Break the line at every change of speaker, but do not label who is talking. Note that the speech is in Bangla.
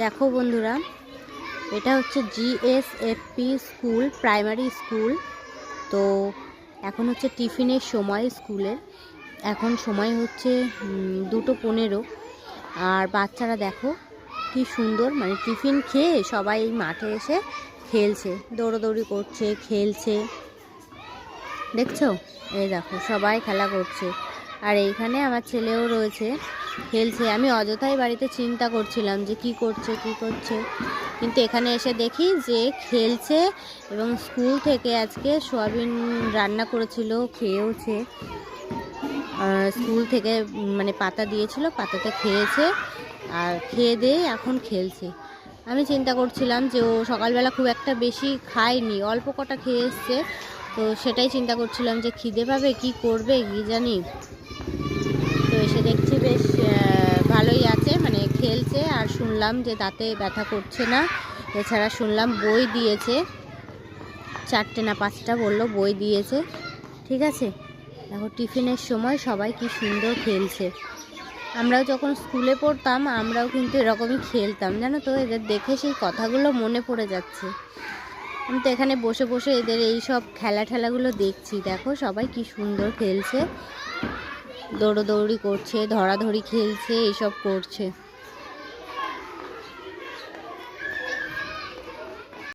দেখো বন্ধুরা, এটা হচ্ছে জিএসএফপি স্কুল, প্রাইমারি স্কুল। তো এখন হচ্ছে টিফিনের সময় স্কুলের। এখন সময় হচ্ছে দুটো পনেরো। আর বাচ্চারা দেখো কি সুন্দর মানে টিফিন খেয়ে সবাই মাঠে এসে খেলছে, দৌড়োদৌড়ি করছে, খেলছে। দেখছ? এই দেখো, সবাই খেলা করছে। আর এইখানে আমার ছেলেও রয়েছে। খেলছে। আমি অযথাই বাড়িতে চিন্তা করছিলাম যে কি করছে কি করছে। কিন্তু এখানে এসে দেখি যে খেলছে এবং স্কুল থেকে আজকে সোয়াবিন রান্না করেছিল, খেয়েওছে। স্কুল থেকে মানে পাতা দিয়েছিল, পাতাতে খেয়েছে আর খেয়ে দিয়ে এখন খেলছে। আমি চিন্তা করছিলাম যে ও সকালবেলা খুব একটা বেশি খায়নি, অল্প কটা খেয়ে এসছে। তো সেটাই চিন্তা করছিলাম যে খিদে পাবে, কি করবে, কি জানি। দেখছি বেশ ভালোই আছে। মানে খেলছে আর শুনলাম যে দাঁতে ব্যথা করছে না। এছাড়া শুনলাম বই দিয়েছে। চারটে না পাঁচটা বলল বই দিয়েছে। ঠিক আছে? দেখো টিফিনের সময় সবাই কি সুন্দর খেলছে। আমরাও যখন স্কুলে পড়তাম, আমরাও কিন্তু এরকমই খেলতাম। জানো তো, এদের দেখে সেই কথাগুলো মনে পড়ে যাচ্ছে। আমি তো এখানে বসে বসে এদের এই সব খেলা ঠেলাগুলো দেখছি। দেখো সবাই কি সুন্দর খেলছে। দৌড়োদৌড়ি করছে ধরাধরি খেলছে এইসব করছে।